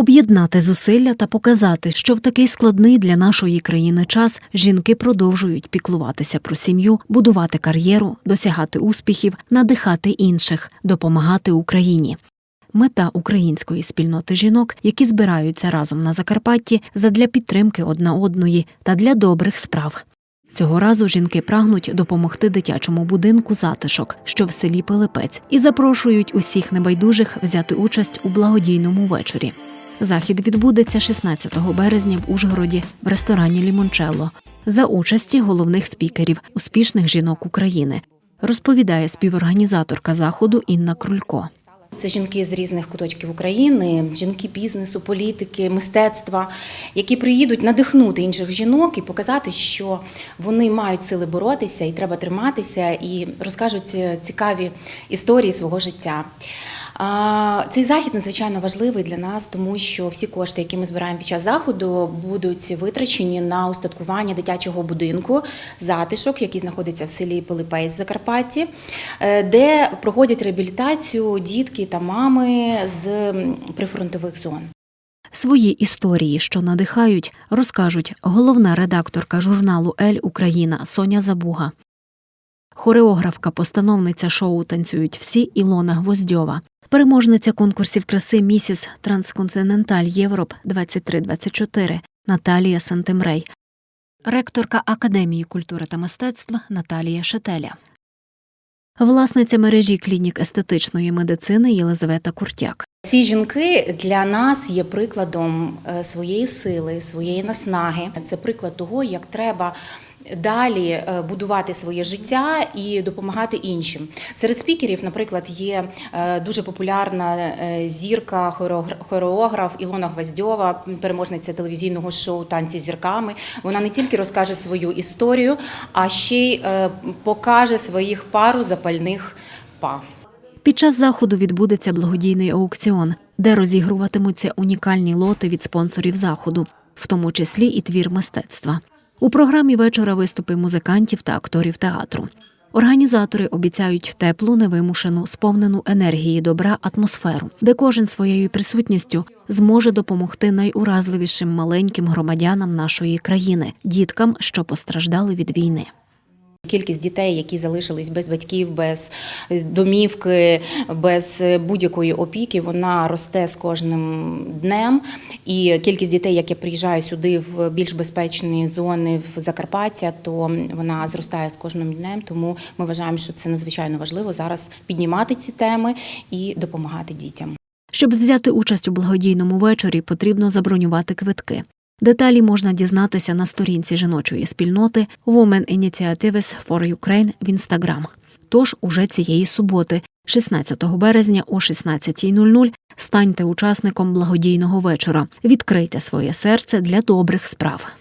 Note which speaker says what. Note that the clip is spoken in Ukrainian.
Speaker 1: Об'єднати зусилля та показати, що в такий складний для нашої країни час жінки продовжують піклуватися про сім'ю, будувати кар'єру, досягати успіхів, надихати інших, допомагати Україні. Мета української спільноти жінок, які збираються разом на Закарпатті задля підтримки одна одної та для добрих справ. Цього разу жінки прагнуть допомогти дитячому будинку затишок, що в селі Пилипець, і запрошують усіх небайдужих взяти участь у благодійному вечорі. Захід відбудеться 16 березня в Ужгороді в ресторані Лімончелло за участі головних спікерів, успішних жінок України, розповідає співорганізаторка заходу Інна Крулько.
Speaker 2: Це жінки з різних куточків України, жінки бізнесу, політики, мистецтва, які приїдуть надихнути інших жінок і показати, що вони мають сили боротися і треба триматися, і розкажуть цікаві історії свого життя. Цей захід надзвичайно важливий для нас, тому що всі кошти, які ми збираємо під час заходу, будуть витрачені на устаткування дитячого будинку затишок, який знаходиться в селі Пилипець в Закарпатті, е, де проходять реабілітацію дітки та мами з прифронтових зон.
Speaker 1: Свої історії, що надихають, розкажуть головна редакторка журналу Ель Україна Соня Забуга. Хореографка, постановниця шоу Танцюють всі Ілона Гвоздьова, переможниця конкурсів краси Місіс Трансконтиненталь Європ 2324 Наталія Сантемрей, ректорка Академії культури та мистецтва Наталія Шетеля, власниця мережі клінік естетичної медицини Єлизавета Куртяк.
Speaker 2: Ці жінки для нас є прикладом е, своєї сили, своєї наснаги. Це приклад того, як треба. Далі е, будувати своє життя і допомагати іншим. Серед спікерів, наприклад, є е, дуже популярна е, зірка, хореогра- хореограф Ілона Гвоздьова, переможниця телевізійного шоу Танці з зірками. Вона не тільки розкаже свою історію, а ще й покаже своїх пару запальних па.
Speaker 1: Під час заходу відбудеться благодійний аукціон, де розігруватимуться унікальні лоти від спонсорів заходу, в тому числі і твір мистецтва. У програмі вечора виступи музикантів та акторів театру. Організатори обіцяють теплу, невимушену, сповнену енергії добра атмосферу, де кожен своєю присутністю зможе допомогти найуразливішим маленьким громадянам нашої країни, діткам, що постраждали від війни.
Speaker 2: Кількість дітей, які залишились без батьків, без домівки, без будь-якої опіки, вона росте з кожним днем. І кількість дітей, які приїжджають сюди в більш безпечні зони в Закарпаття, то вона зростає з кожним днем. Тому ми вважаємо, що це надзвичайно важливо зараз піднімати ці теми і допомагати дітям.
Speaker 1: Щоб взяти участь у благодійному вечорі, потрібно забронювати квитки. Деталі можна дізнатися на сторінці жіночої спільноти Women Initiatives for Ukraine в Інстаграм. Тож уже цієї суботи, 16 березня о 16.00, станьте учасником благодійного вечора. Відкрийте своє серце для добрих справ.